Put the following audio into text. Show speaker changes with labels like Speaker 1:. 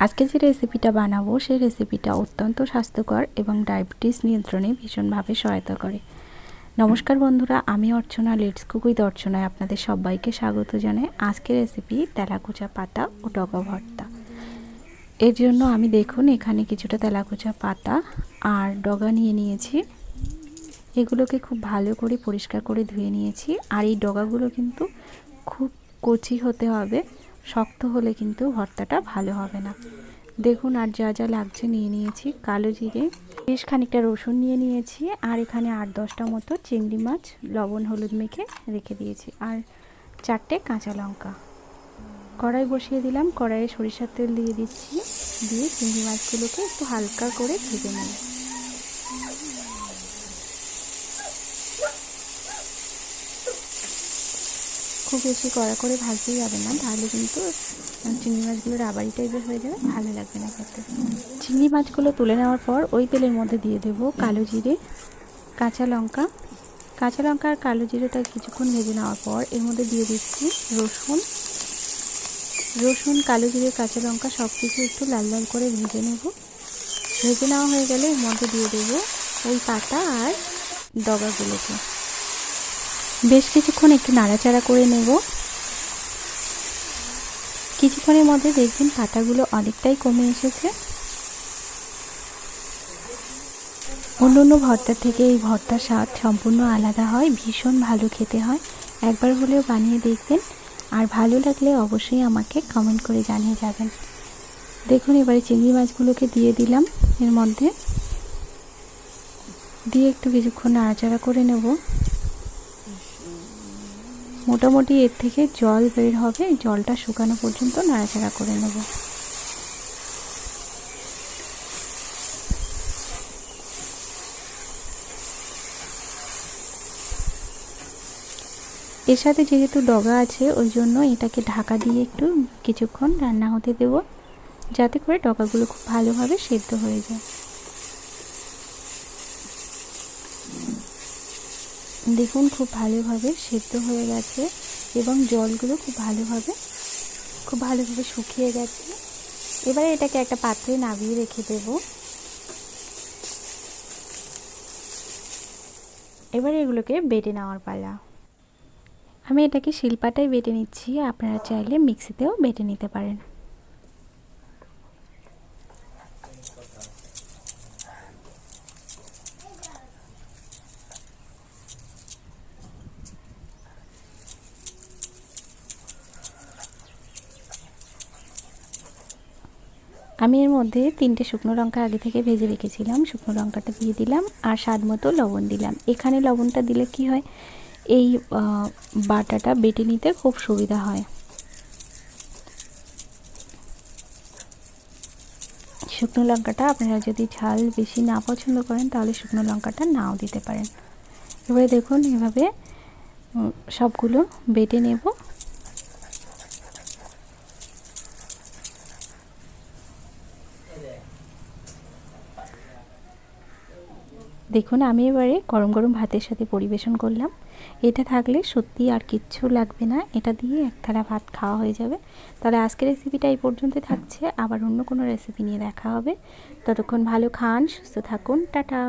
Speaker 1: আজকে যে রেসিপিটা বানাবো, সেই রেসিপিটা অত্যন্ত স্বাস্থ্যকর এবং ডায়াবেটিস নিয়ন্ত্রণে ভীষণভাবে সহায়তা করে। নমস্কার বন্ধুরা, আমি অর্চনা লেটস কুকুই অর্চনায় আপনাদের সবাইকে স্বাগত জানাই। আজকের রেসিপি তেলাকুচা পাতা ও ডগা ভর্তা। এর জন্য আমি দেখুন, এখানে কিছুটা তেলাকুচা পাতা আর ডগা নিয়ে নিয়েছি। এগুলোকে খুব ভালো করে পরিষ্কার করে ধুয়ে নিয়েছি। আর এই ডগাগুলো কিন্তু খুব কচি হতে হবে। শক্ত হলে কিন্তু ভর্তাটা ভালো হবে না। দেখুন আর যা যা লাগছে নিয়ে নিয়েছি। কালো জিরে, বেশ খানিকটা রসুন নিয়ে নিয়েছি আর এখানে আট দশটা মতো চিংড়ি মাছ, লবণ, হলুদ মেখে রেখে দিয়েছি আর চারটে কাঁচা লঙ্কা। কড়াই বসিয়ে দিলাম। কড়াইয়ে সরিষার তেল দিয়ে দিচ্ছি। দিয়ে চিংড়ি মাছগুলোকে একটু হালকা করে ভেজে নেব। খুব বেশি কড়া করে ভাজতে যাবে না। তাহলে কিন্তু চিংড়ি মাছগুলো রাবারি টাইপের হয়ে যাবে, ভালো লাগবে না খেতে। চিংড়ি মাছগুলো তুলে নেওয়ার পর ওই তেলের মধ্যে দিয়ে দেব কালো জিরে, কাঁচা লঙ্কা। কাঁচা লঙ্কা আর কালো জিরেটা কিছুক্ষণ ভেজে নেওয়ার পর এর মধ্যে দিয়ে দিচ্ছি রসুন। রসুন, কালো জিরে, কাঁচা লঙ্কা সব কিছু একটু লাল লাল করে ভেজে নেব। ভেজে নেওয়া হয়ে গেলে এর মধ্যে দিয়ে দেবো ওই পাতা আর ডগাগুলোকে। বেশ কিছুক্ষণ একটু নাড়াচাড়া করে নেব। কিছুক্ষণের মধ্যে দেখবেন পাতাগুলো অনেকটাই কমে এসেছে। অন্য অন্য ভর্তার থেকে এই ভর্তার স্বাদ সম্পূর্ণ আলাদা হয়, ভীষণ ভালো খেতে হয়। একবার হলেও বানিয়ে দেখবেন। আর ভালো লাগলে অবশ্যই আমাকে কমেন্ট করে জানিয়ে যাবেন। দেখুন, এবারে চিংড়ি মাছগুলোকে দিয়ে দিলাম এর মধ্যে। দিয়ে একটু কিছুক্ষণ নাড়াচাড়া করে নেব। মোটামুটি এর থেকে জল বের হবে, জলটা শুকানো পর্যন্ত নাড়াচাড়া করে নেব। এর সাথে যেহেতু ডগা আছে, ওই জন্য এটাকে ঢাকা দিয়ে একটু কিছুক্ষণ রান্না হতে দেব, যাতে করে ডগাগুলো খুব ভালোভাবে সেদ্ধ হয়ে যায়। দেখুন, খুব ভালোভাবে সেদ্ধ হয়ে গেছে এবং জলগুলো খুব ভালোভাবে খুব ভালোভাবে শুকিয়ে গেছে। এবারে এটাকে একটা পাত্রে নামিয়ে রেখে দেব। এবারে এগুলোকে বেটে নেওয়ার পালা। আমি এটাকে শিলপাটায় বেটে নিচ্ছি, আপনারা চাইলে মিক্সিতেও বেটে নিতে পারেন। আমি এর মধ্যে তিনটে শুকনো লঙ্কা আগে থেকে ভেজে রেখেছিলাম। শুকনো লঙ্কাটা দিয়ে দিলাম আর স্বাদ মতো লবণ দিলাম। এখানে লবণটা দিলে কি হয়? এই বাটাটা বেটে নিতে খুব সুবিধা হয়। শুকনো লঙ্কাটা আপনারা যদি ঝাল বেশি না পছন্দ করেন, তাহলে শুকনো লঙ্কাটা নাও দিতে পারেন। এবারে দেখুন এভাবে সবগুলো বেটে নেব। দেখুন, আমি এবারে গরম গরম ভাতের সাথে পরিবেশন করলাম। এটা থাকলে সত্যি আর কিচ্ছু লাগবে না। এটা দিয়ে এক থালা ভাত খাওয়া হয়ে যাবে। তাহলে আজকের রেসিপিটা এই পর্যন্ত থাকছে। আবার অন্য কোনো রেসিপি নিয়ে দেখা হবে। ততক্ষণ ভালো খান, সুস্থ থাকুন। টাটা!